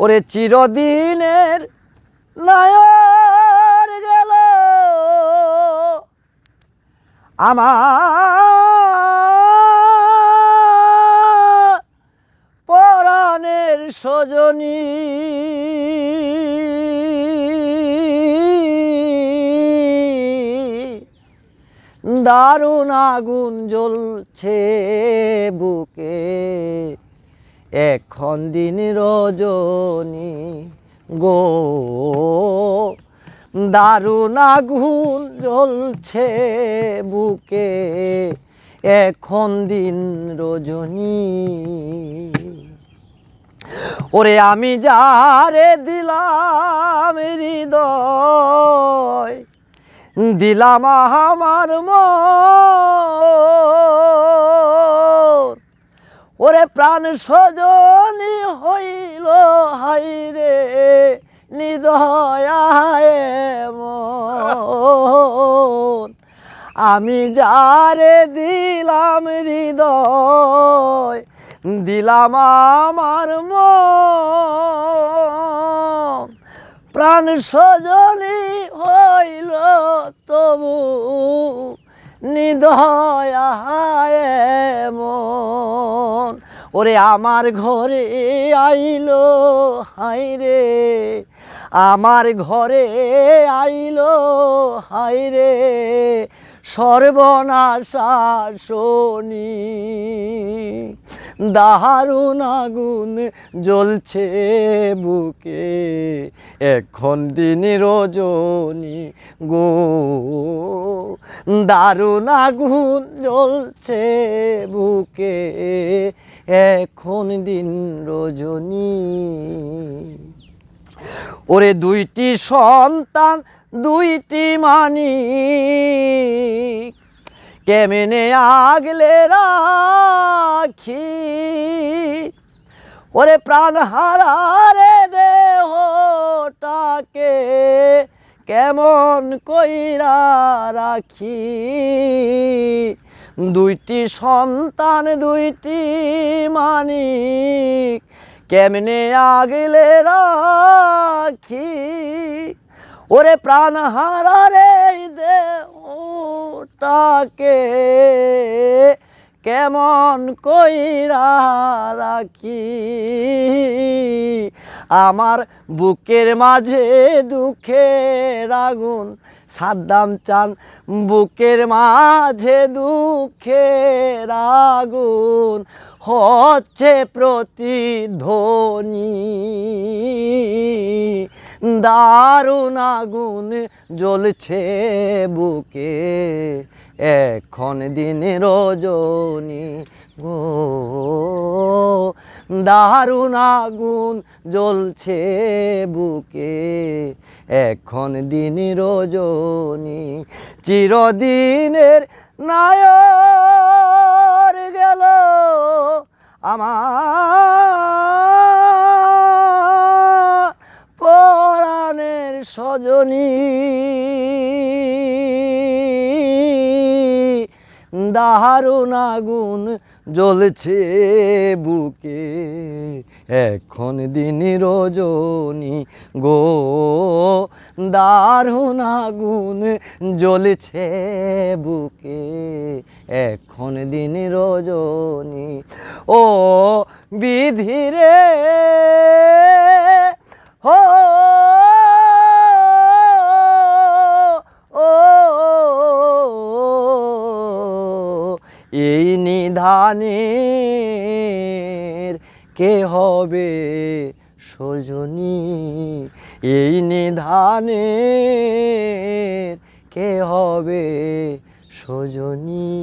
ওরে চিরদিনের নায়র গেল। আমার পরাণের সজনী। দারুণ আগুন জ্বলছে বুকে। এখন দিন রজনী গো। দারুণ আগুন জ্বলছে বুকে, এখন দিন রজনী। ওরে আমি যারে দিলাম হৃদয়, দিলাম আমার মন। ওরে প্রাণ সজনী হইল, হাই রে নিদয়ায় আমি যারে দিলাম হৃদয়, দিলাম আমার প্রাণ সজনী হইল তবু নিদয়ায় মন। ওরে আমার ঘরে আইলো হাই রে। আমার ঘরে আইলো হাইরে সর্বনাশা শনি, দারুণ আগুন জ্বলছে বুকে। এখন দিন রজনী গো, দারুণ আগুন জ্বলছে বুকে। এখন দিন রজনী। ওরে দুইটি সন্তান, দুইটি মানি কেমনে আগলে রাখি? ওরে প্রাণ হারারে দেহটাকে কেমন কইরা রাখি? দুইটি সন্তান দুইটি মানিক। কেমনে আগলে রাখি? ওরে প্রাণ হারারে দেহটাকে। কেমন কইরা রাখি? আমার বুকের মাঝে দুঃখের আগুন। সাদ্দাম চান, বুকের মাঝে দুঃখের আগুন। হচ্ছে প্রতিধ্বনি। দারুণ আগুন জ্বলছে বুকে। এখন দিন রজনী গো। দারুণ আগুন জ্বলছে বুকে। এখন দিন রজনী চিরদিনের নায়র গেল আমার। পরাণের সজনী দারুণ আগুন জ্বলছে বুকে। এখন দিন রজনী গো দারুণ আগুন জ্বলছে বুকে। এখন দিন রজনী, ও বিধিরে এই নিধানের কে হবে সজনী? এই নিধানের কে হবে সজনী?